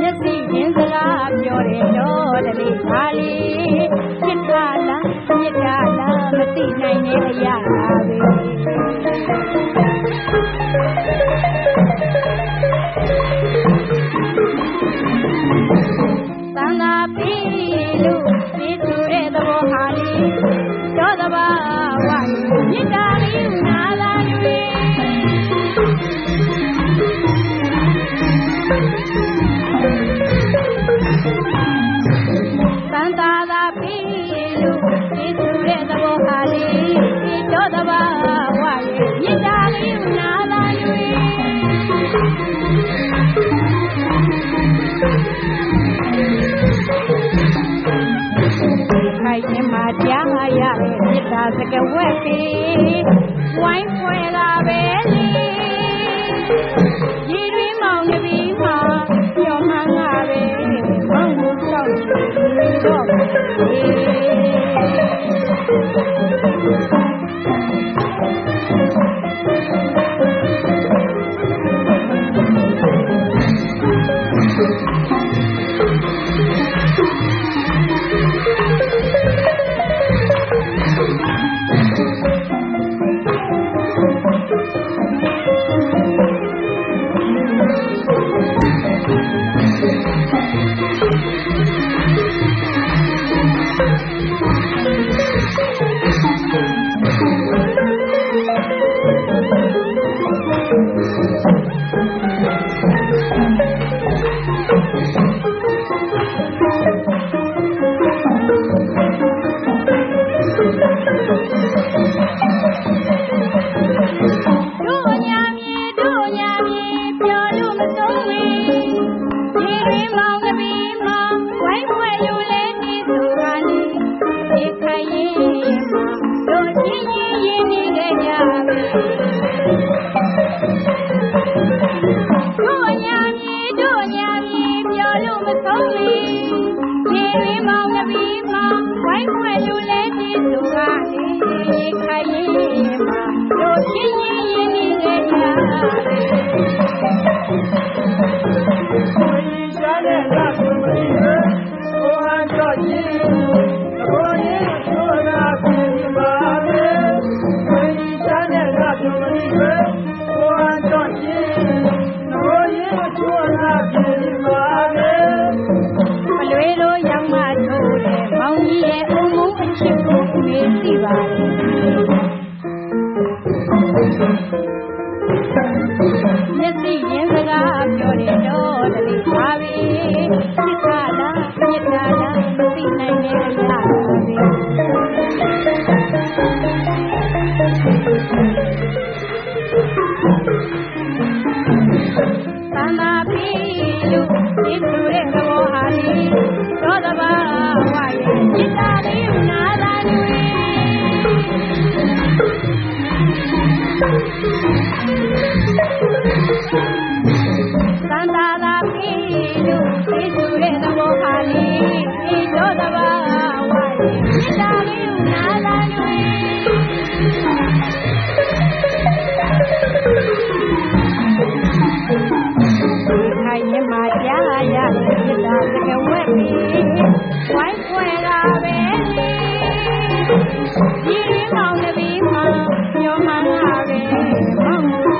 မျက်စိရင်းစကားပြောတယ်တော့တလေပါလေပြစ်တာလားပြစ်တာလားမသိနိုင်တဲ့အရာပါပဲ ရင်မှာကြားရတဲ့မေတ္တာစကားဝက်ပြီးဝိုင်းဖွဲ့လာပဲလေ လေးမောင်ကပီးမဝိုင်းဖွဲ့လူလဲကျေးဇူးပါလေခိုင်ရင်မှာတို့ချင်းရင် ဒီလူတဲ့သဘောဟာဒီသောတဘာဝရဲ့จิตာလေးနာသာလူ မှာကြားရစစ်တာကဲဝက်ပြီးဝိုင်းခွဲလာပဲလေဒီမောင်တပီးမှာညောမှန်လာပဲမောင်